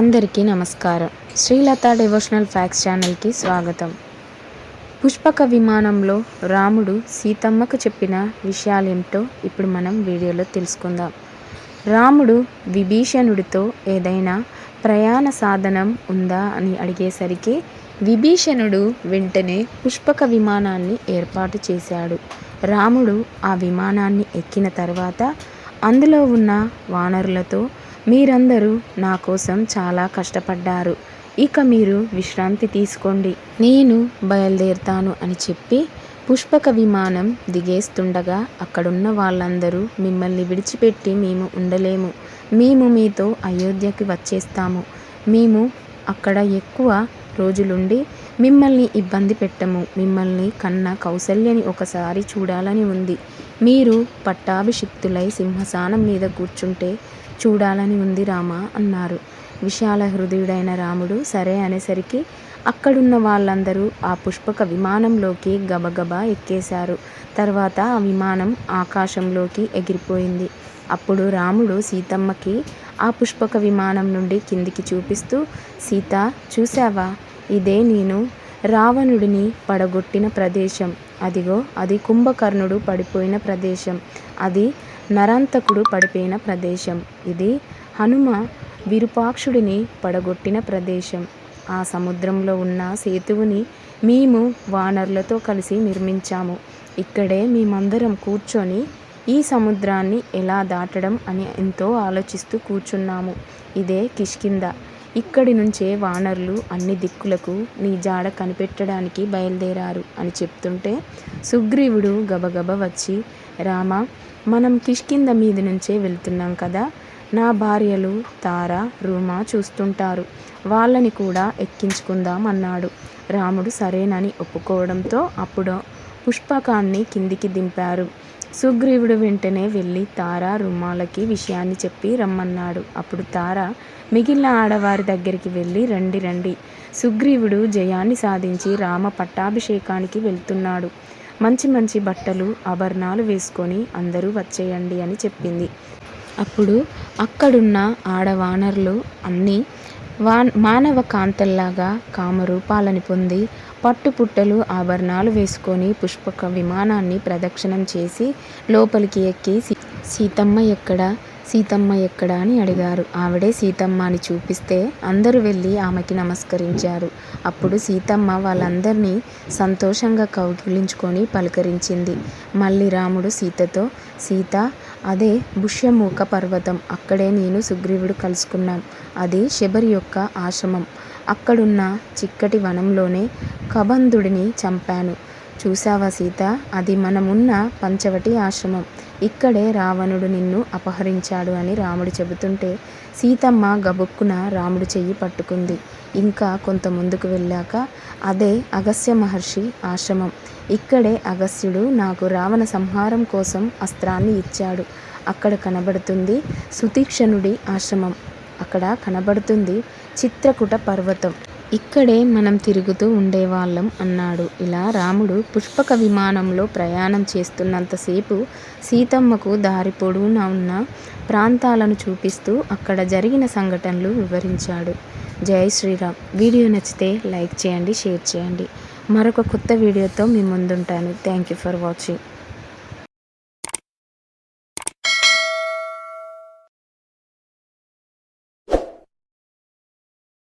అందరికీ నమస్కారం. Srilatha devotional fax ఛానల్కి స్వాగతం. పుష్పక విమానంలో రాముడు సీతమ్మకు చెప్పిన విషయాలేమిటో ఇప్పుడు మనం వీడియోలో తెలుసుకుందాం. రాముడు విభీషణుడితో ఏదైనా ప్రయాణ సాధనం ఉందా అని అడిగేసరికి విభీషణుడు వెంటనే పుష్పక విమానాన్ని ఏర్పాటు చేశాడు. రాముడు ఆ విమానాన్ని ఎక్కిన తర్వాత అందులో ఉన్న వానరులతో మీరందరూ నా కోసం చాలా కష్టపడ్డారు. ఇక మీరు విశ్రాంతి తీసుకోండి. నేను బయలుదేరుతాను అని చెప్పి పుష్పక విమానం దిగేస్తుండగా అక్కడున్న వాళ్ళందరూ మిమ్మల్ని విడిచిపెట్టి మేము ఉండలేము. మేము మీతో అయోధ్యకి వచ్చేస్తాము. మేము అక్కడ ఎక్కువ రోజులుండి మిమ్మల్ని ఇబ్బంది పెట్టము. మిమ్మల్ని కన్న కౌసల్యని ఒకసారి చూడాలని ఉంది. మీరు పట్టాభిషిక్తులై సింహసానం మీద కూర్చుంటే చూడాలని ఉంది రామ అన్నారు. విశాల హృదయుడైన రాముడు సరే అనేసరికి అక్కడున్న వాళ్ళందరూ ఆ పుష్పక విమానంలోకి గబగబా ఎక్కేశారు. తర్వాత ఆ విమానం ఆకాశంలోకి ఎగిరిపోయింది. అప్పుడు రాముడు సీతమ్మకి ఆ పుష్పక విమానం నుండి కిందికి చూపిస్తూ సీత చూశావా? ఇదే నేను రావణుడిని పడగొట్టిన ప్రదేశం. అదిగో అది కుంభకర్ణుడు పడిపోయిన ప్రదేశం. అది నరాంతకుడు పడిపోయిన ప్రదేశం. ఇది హనుమ విరూపాక్షుడిని పడగొట్టిన ప్రదేశం. ఆ సముద్రంలో ఉన్న సేతువుని మేము వానరులతో కలిసి నిర్మించాము. ఇక్కడే మేమందరం కూర్చొని ఈ సముద్రాన్ని ఎలా దాటడం అని ఎంతో ఆలోచిస్తూ కూర్చున్నాము. ఇదే కిష్కింద ఇక్కడి నుంచే వానరులు అన్ని దిక్కులకు నీ జాడ కనిపెట్టడానికి బయలుదేరారు అని చెప్తుంటే సుగ్రీవుడు గబగబ వచ్చి రామ మనం కిష్కింద మీద నుంచే వెళ్తున్నాం కదా. నా భార్యలు తార రూమా చూస్తుంటారు. వాళ్ళని కూడా ఎక్కించుకుందాం అన్నాడు. రాముడు సరేనని ఒప్పుకోవడంతో అప్పుడు పుష్పకాన్ని కిందికి దింపారు. సుగ్రీవుడు వెంటనే వెళ్ళి తార రుమాలకి విషయాన్ని చెప్పి రమ్మన్నాడు. అప్పుడు తార మిగిలిన ఆడవారి దగ్గరికి వెళ్ళి రండి రండి. సుగ్రీవుడు జయాన్ని సాధించి రామ పట్టాభిషేకానికి వెళ్తున్నాడు. మంచి మంచి బట్టలు ఆభరణాలు వేసుకొని అందరూ వచ్చేయండి అని చెప్పింది. అప్పుడు అక్కడున్న ఆడవానరులు అన్నీ వా మానవ కాంతల్లాగా కామరూపాలని పొంది పట్టుపుట్టలు ఆభరణాలు వేసుకొని పుష్పక విమానాన్ని ప్రదక్షిణం చేసి లోపలికి ఎక్కి సీతమ్మ ఎక్కడ సీతమ్మ ఎక్కడ అని అడిగారు. ఆవిడే సీతమ్మ అని చూపిస్తే అందరూ వెళ్ళి ఆమెకి నమస్కరించారు. అప్పుడు సీతమ్మ వాళ్ళందరినీ సంతోషంగా కౌగిలించుకొని పలకరించింది. మళ్ళీ రాముడు సీతతో సీత అదే పుష్యమూక పర్వతం. అక్కడే నేను సుగ్రీవుడు కలుసుకున్నాం. అది శబరి యొక్క ఆశ్రమం. అక్కడున్న చిక్కటి వనంలోనే కబంధుడిని చంపాను. చూసావా సీత? అది మనమున్న పంచవటి ఆశ్రమం. ఇక్కడే రావణుడు నిన్ను అపహరించాడు అని రాముడు చెబుతుంటే సీతమ్మ గబుక్కున రాముడు చెయ్యి పట్టుకుంది. ఇంకా కొంత ముందుకు వెళ్ళాక అదే అగస్య మహర్షి ఆశ్రమం. ఇక్కడే అగస్యుడు నాకు రావణ సంహారం కోసం అస్త్రాన్ని ఇచ్చాడు. అక్కడ కనబడుతుంది సుతీక్షణుడి ఆశ్రమం. అక్కడ కనబడుతుంది చిత్రకుట పర్వతం. ఇక్కడే మనం తిరుగుతూ ఉండేవాళ్ళం అన్నాడు. ఇలా రాముడు పుష్పక విమానంలో ప్రయాణం చేస్తున్నంతసేపు సీతమ్మకు దారి పొడవునా ఉన్న ప్రాంతాలను చూపిస్తూ అక్కడ జరిగిన సంఘటనలు వివరించాడు. జై శ్రీరామ్. వీడియో నచ్చితే లైక్ చేయండి షేర్ చేయండి. మరొక కొత్త వీడియోతో మీ ముందుంటాను. Thank you for watching.